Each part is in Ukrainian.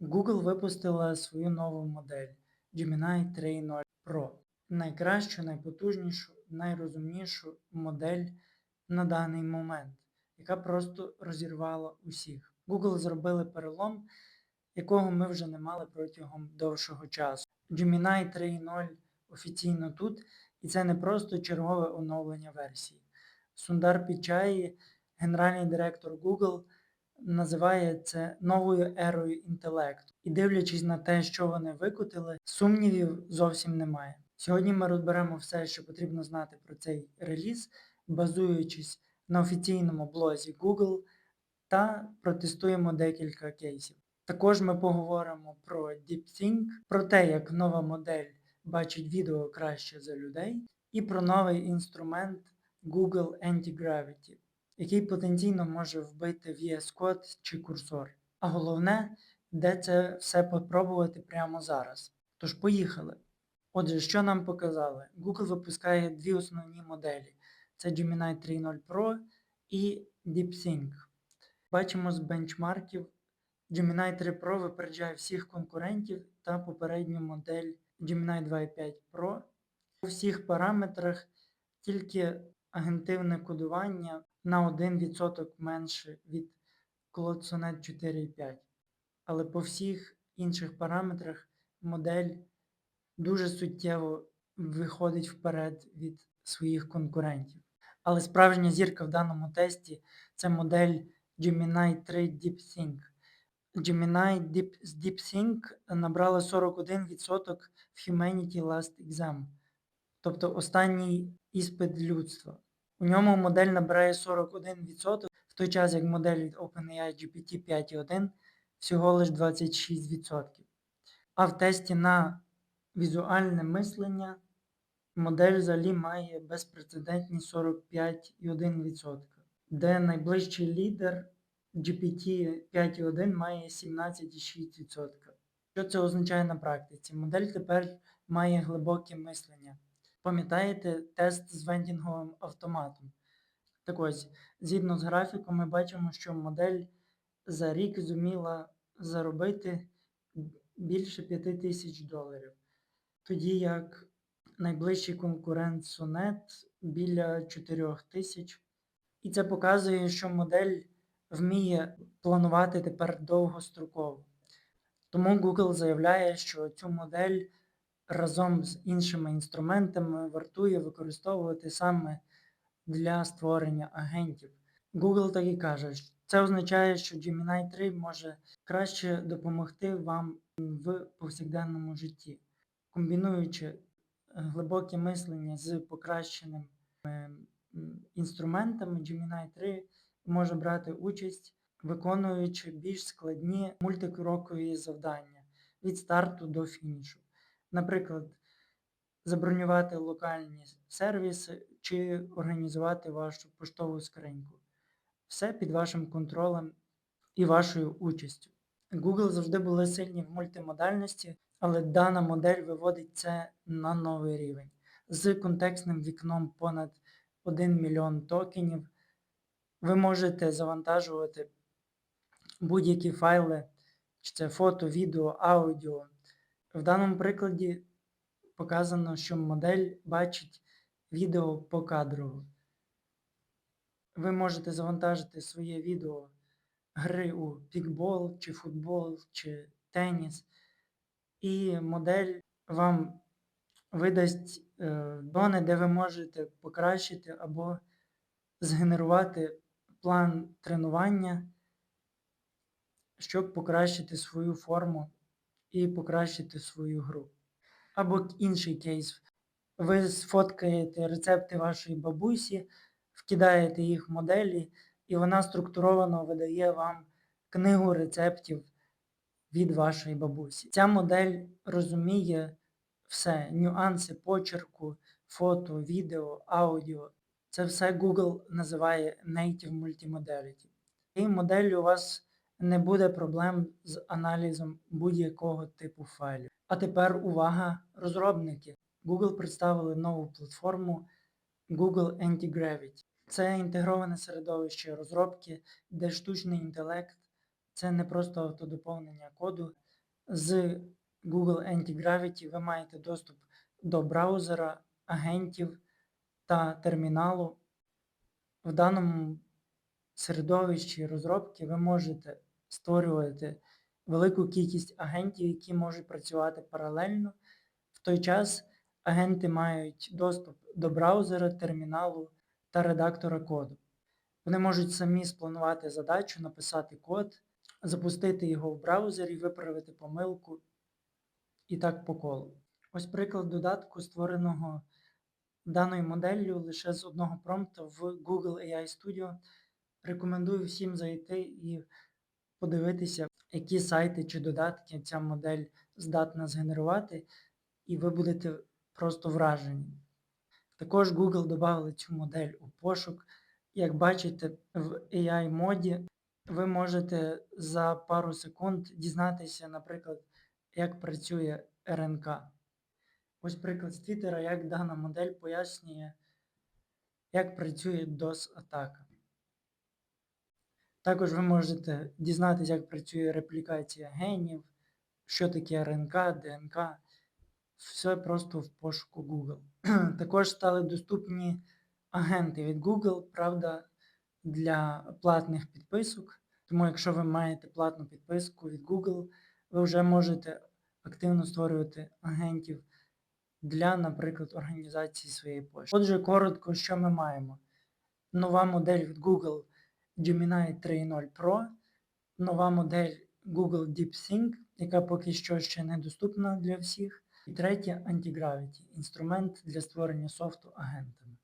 Google випустила свою нову модель Gemini 3.0 Pro. Найкращу, найпотужнішу, найрозумнішу модель на даний момент, яка просто розірвала усіх. Google зробили перелом, якого ми вже не мали протягом довшого часу. Gemini 3.0 офіційно тут, і це не просто чергове оновлення версії. Сундар Пічаї, генеральний директор Google, називає це новою ерою інтелекту. І дивлячись на те, що вони викотили, сумнівів зовсім немає. Сьогодні ми розберемо все, що потрібно знати про цей реліз, базуючись на офіційному блозі Google та протестуємо декілька кейсів. Також ми поговоримо про DeepSync, про те, як нова модель бачить відео краще за людей, і про новий інструмент Google Anti-Gravity, який потенційно може вбити VS Code чи курсор. А головне, де це все попробувати прямо зараз. Тож поїхали. Отже, що нам показали? Google випускає дві основні моделі: це Gemini 3.0 Pro і DeepSync. Бачимо з бенчмарків, Gemini 3 Pro випереджає всіх конкурентів та попередню модель Gemini 2.5 Pro. У всіх параметрах тільки агентивне кодування на 1% менше від Claude 4.5. Але по всіх інших параметрах модель дуже суттєво виходить вперед від своїх конкурентів. Але справжня зірка в даному тесті це модель Gemini 3 DeepSync. Gemini Deep, DeepSync набрала 41% в Humanity Last Exam, тобто останній іспит людства. У ньому модель набирає 41%, в той час як модель OpenAI GPT 5.1 всього лише 26%. А в тесті на візуальне мислення модель взагалі має безпрецедентні 45,1%, де найближчий лідер GPT 5.1 має 17,6%. Що це означає на практиці? Модель тепер має глибоке мислення. Пам'ятаєте тест з вендінговим автоматом? Так ось, згідно з графіком, ми бачимо, що модель за рік зуміла заробити більше 5 тисяч доларів. Тоді як найближчий конкурент Sonnet біля 4 тисяч. І це показує, що модель вміє планувати тепер довгостроково. Тому Google заявляє, що цю модель разом з іншими інструментами вартує використовувати саме для створення агентів. Google так і каже, це означає, що Gemini 3 може краще допомогти вам в повсякденному житті, комбінуючи глибоке мислення з покращеними інструментами, Gemini 3 може брати участь, виконуючи більш складні мультикрокові завдання від старту до фінішу. Наприклад, забронювати локальні сервіси чи організувати вашу поштову скриньку. Все під вашим контролем і вашою участю. Google завжди були сильні в мультимодальності, але дана модель виводить це на новий рівень з контекстним вікном понад 1 мільйон токенів. Ви можете завантажувати будь-які файли, чи це фото, відео, аудіо. В даному прикладі показано, що модель бачить відео покадрово. Ви можете завантажити своє відео гри у пікбол, чи футбол, чи теніс, і модель вам видасть е, дони, де ви можете покращити або згенерувати план тренування, щоб покращити свою форму і покращити свою гру. Або інший кейс. Ви сфоткаєте рецепти вашої бабусі, вкидаєте їх в моделі, і вона структуровано видає вам книгу рецептів від вашої бабусі. Ця модель розуміє все, нюанси почерку, фото, відео, аудіо. Це все Google називає Native Multimodality. І моделлю у вас не буде проблем з аналізом будь-якого типу файлів. А тепер увага, розробники. Google представили нову платформу Google Anti-Gravity. Це інтегроване середовище розробки, де штучний інтелект Це не просто автодоповнення коду. З Google Anti-Gravity ви маєте доступ до браузера, агентів та терміналу. В даному середовищі розробки ви можете створювати велику кількість агентів, які можуть працювати паралельно. В той час агенти мають доступ до браузера, терміналу та редактора коду. Вони можуть самі спланувати задачу, написати код, запустити його в браузері, виправити помилку і так по колу. Ось приклад додатку, створеного даною моделлю лише з одного промпта в Google AI Studio. Рекомендую всім зайти і подивитися, які сайти чи додатки ця модель здатна згенерувати, і ви будете просто вражені. Також Google додали цю модель у пошук. Як бачите, в AI моді ви можете за пару секунд дізнатися, наприклад, як працює РНК. Ось приклад з Твіттера, як дана модель пояснює, як працює DOS-атака. Також ви можете дізнатися, як працює реплікація генів, що таке РНК, ДНК. Все просто в пошуку Google. Також стали доступні агенти від Google, правда, для платних підписок. Тому, якщо ви маєте платну підписку від Google, ви вже можете активно створювати агентів для, наприклад, організації своєї пошти. Отже, коротко, що ми маємо? Нова модель від Google Gemini 3.0 Pro, нова модель Google DeepSync, яка поки що ще не доступна для всіх. І третє Anti-Gravity – інструмент для створення софту агентами.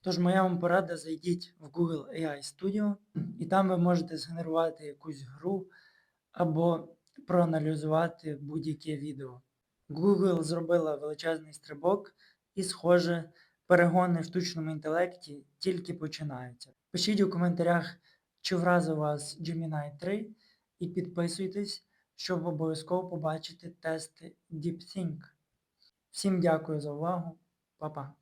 Тож моя вам порада, зайдіть в Google AI Studio, і там ви можете згенерувати якусь гру або проаналізувати будь-яке відео. Google зробила величезний стрибок і, схоже, перегони в штучному інтелекті тільки починаються. Пишіть у коментарях, чи вразив вас Gemini 3 і підписуйтесь, щоб обов'язково побачити тести DeepThink. Всім дякую за увагу. Па-па.